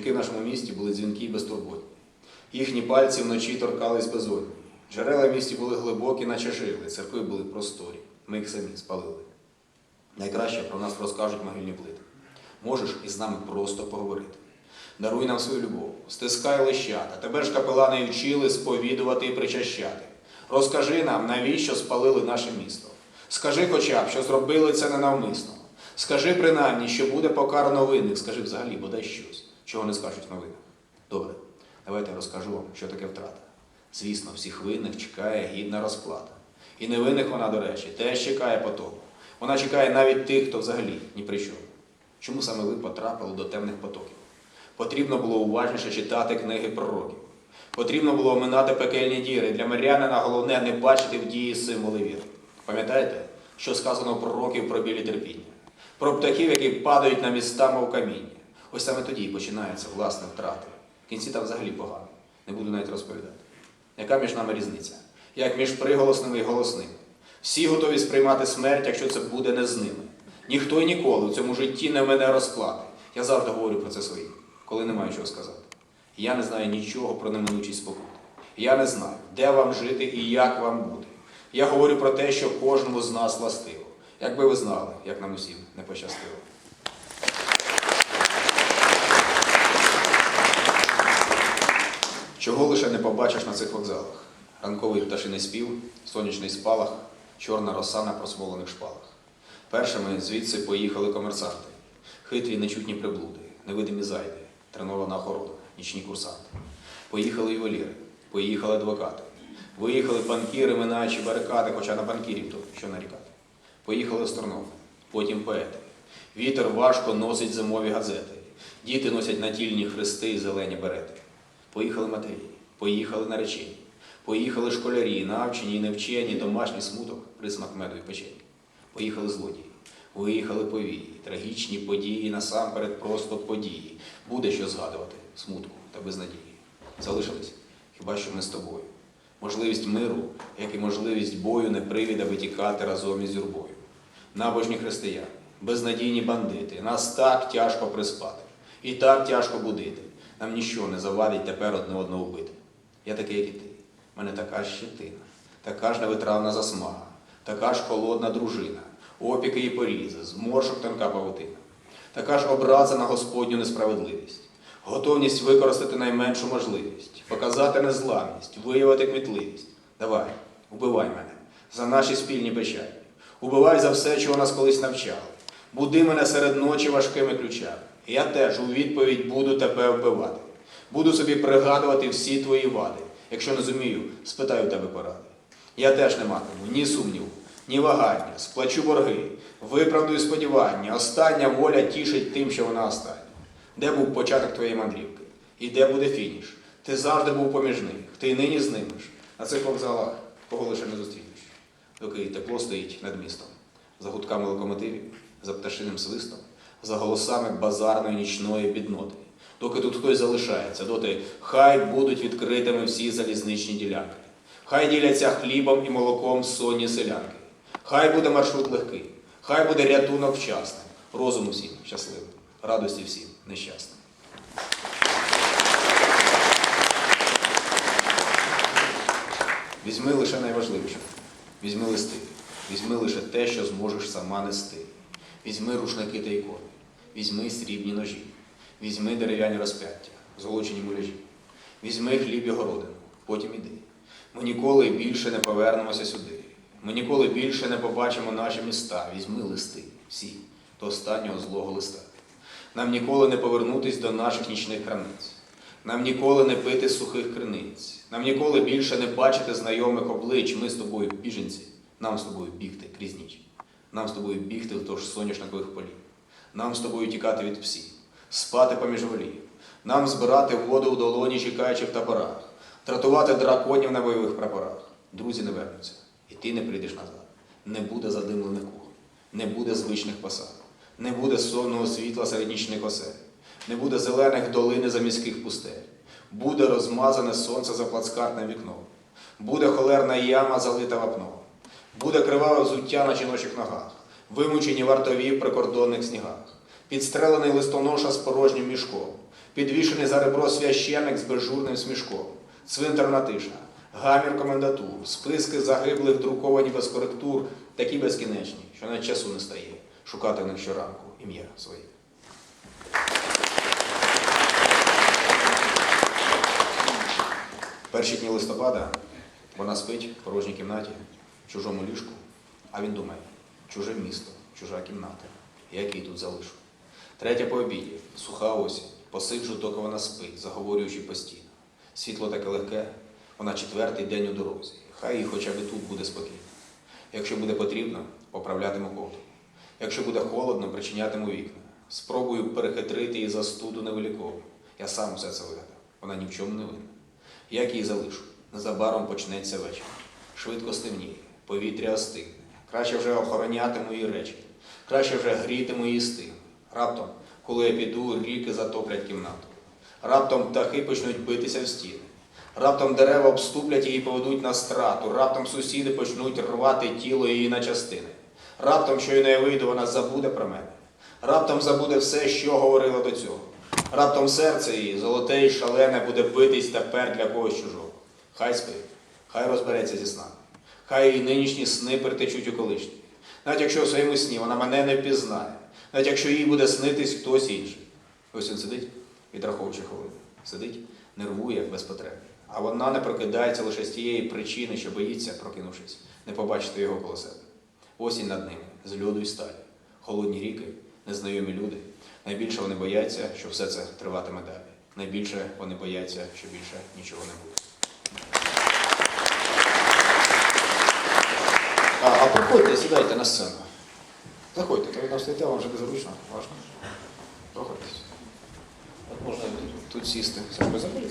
Жінки в нашому місті були дзвінки і безтурботні. Їхні пальці вночі торкались безодні. Джерела в місті були глибокі, наче жили, церкви були просторі. Ми їх самі спалили. Найкраще про нас розкажуть могильні плити. Можеш із нами просто поговорити. Даруй нам свою любов, стискай лищата, тебе ж капелани вчили сповідувати і причащати. Розкажи нам, навіщо спалили наше місто. Скажи хоча б, що зробили це ненавмисно. Скажи принаймні, що буде покарано винних. Скажи взагалі, бодай щось, чого не скажуть в новинах. Добре, давайте я розкажу вам, що таке втрата. Звісно, всіх винних чекає гідна розплата. І невинних вона, до речі, теж чекає потопу. Вона чекає навіть тих, хто взагалі ні при чому. Чому саме ви потрапили до темних потоків? Потрібно було уважніше читати книги пророків. Потрібно було оминати пекельні діри. Для мирянина головне не бачити в дії символи віри. Пам'ятаєте, що сказано пророків про білі терпіння? Про птахів, які падають на міста, мов каміння. Ось саме тоді починаються власне втрати. В кінці там взагалі погано. Не буду навіть розповідати. Яка між нами різниця? Як між приголосними і голосними? Всі готові сприймати смерть, якщо це буде не з ними. Ніхто і ніколи в цьому житті не мене розплати. Я завжди говорю про це своїм, коли не маю чого сказати. Я не знаю нічого про неминучість спокути. Я не знаю, де вам жити і як вам бути. Я говорю про те, що кожному з нас властиво. Якби ви знали, як нам усім не пощастило. Чого лише не побачиш на цих вокзалах? Ранковий пташиний спів, сонячний спалах, чорна роса на просмолених шпалах. Першими звідси поїхали комерсанти, хитрі нечутні приблуди, невидимі зайди, тренована охорона, нічні курсанти. Поїхали ювеліри, поїхали адвокати, виїхали банкіри, минаючи барикади, хоча на банкірів то що нарікати. Поїхали астрономи, потім поети. Вітер важко носить зимові газети. Діти носять натільні хрести і зелені берети. Поїхали матері, поїхали наречені, поїхали школярі, навчені і невчені, домашній смуток, присмак меду і печені. Поїхали злодії, виїхали повії, трагічні події, насамперед просто події. Буде що згадувати, смутку та безнадії. Залишились хіба що ми з тобою. Можливість миру, як і можливість бою, не привід, аби тікати разом із юрбою. Набожні християни, безнадійні бандити, нас так тяжко приспати, і так тяжко будити. Нам ніщо не завадить тепер одне одного вбити. Я такий, як і ти. В мене така ж щетина, така ж невитравна засмага, така ж холодна дружина, опіки і порізи, зморшок тонка павутина, така ж образа на Господню несправедливість, готовність використати найменшу можливість, показати незламність, виявити кмітливість. Давай, убивай мене за наші спільні печалі. Убивай за все, чого нас колись навчали. Буди мене серед ночі важкими ключами. Я теж у відповідь буду тебе вбивати. Буду собі пригадувати всі твої вади. Якщо не зумію, спитаю тебе поради. Я теж не матиму ні сумніву, ні вагання, сплачу борги, виправдую сподівання. Остання воля тішить тим, що вона остання. Де був початок твоєї мандрівки? І де буде фініш? Ти завжди був поміж них, ти й нині знимеш. На цих вокзалах кого лише не зустрінеш, доки тепло стоїть над містом, за гудками локомотивів, за пташиним свистом, за голосами базарної нічної бідноти. Доки тут хтось залишається, доти хай будуть відкритими всі залізничні ділянки. Хай діляться хлібом і молоком сонні селянки. Хай буде маршрут легкий, хай буде рятунок вчасним, розум усім щасливим, радості всім нещасним. Візьми лише найважливіше. Візьми листи. Візьми лише те, що зможеш сама нести. Візьми рушники та ікони. Візьми срібні ножі. Візьми дерев'яні розп'яття, золочені муляжі. Візьми хліб і городину, потім іди. Ми ніколи більше не повернемося сюди. Ми ніколи більше не побачимо наші міста. Візьми листи, всі, до останнього злого листа. Нам ніколи не повернутись до наших нічних крамниць. Нам ніколи не пити сухих криниць. Нам ніколи більше не бачити знайомих облич. Ми з тобою біженці. Нам з тобою бігти крізь ніч. Нам з тобою бігти вздовж соняшникових полів. Нам з тобою тікати від псів, спати поміж волів. Нам збирати воду у долоні, чекаючи в таборах, тратувати драконів на бойових прапорах. Друзі не вернуться, і ти не прийдеш назад. Не буде задимлених кухонь, не буде звичних посад, не буде сонного світла серед нічних осель, не буде зелених долини за міських пустель, буде розмазане сонце за плацкартним вікном, буде холерна яма залита вапном, буде криваве взуття на жіночих ногах, вимучені вартові в прикордонних снігах, підстрелений листоноша з порожнім мішком, підвішений за ребро священик з безжурним смішком, цвинтарна тиша, гамір комендатур, списки загиблих друковані без коректур, такі безкінечні, що навіть часу не стає шукати в них щоранку ім'я своє. Перші дні листопада вона спить в порожній кімнаті, чужому ліжку, а він думає, чуже місто, чужа кімната. Як її тут залишу? Третя по обіді, суха осінь, посиджу, доки вона спить, заговорюючи постійно. Світло таке легке, вона четвертий день у дорозі. Хай їй хоча б тут буде спокійно. Якщо буде потрібно, поправлятиму ковдру. Якщо буде холодно, причинятиму вікна. Спробую перехитрити її застуду невиліковну. Я сам усе це вигадав. Вона ні в чому не винна. Як її залишу? Незабаром почнеться вечір. Швидко стемніє, повітря остигне. Краще вже охоронятиму її речі. Краще вже грітиму її стигне. Раптом, коли я піду, ріки затоплять кімнату. Раптом птахи почнуть битися в стіни. Раптом дерева обступлять її і поведуть на страту. Раптом сусіди почнуть рвати тіло її на частини. Раптом, щойно я вийду, вона забуде про мене. Раптом забуде все, що говорила до цього. Раптом серце її, золоте і шалене, буде битись тепер для когось чужого. Хай спить, хай розбереться зі снами. Хай її нинішні сни притечуть у колишні. Навіть якщо в своєму сні вона мене не впізнає, навіть якщо їй буде снитись хтось інший. Ось він сидить, відраховуючи хвилину. Сидить, нервує без потреби. А вона не прокидається лише з тієї причини, що боїться, прокинувшись, не побачити його коло себе. Осінь над ними, з льоду й сталі, холодні ріки, незнайомі люди. Найбільше вони бояться, що все це триватиме далі. Найбільше вони бояться, що більше нічого не буде. А, а проходьте, сідайте на сцену. Заходьте, то ви там стоїте, вам вже незручно, важко. Проходьте. От можна Тут сісти. Сашко, заходьте.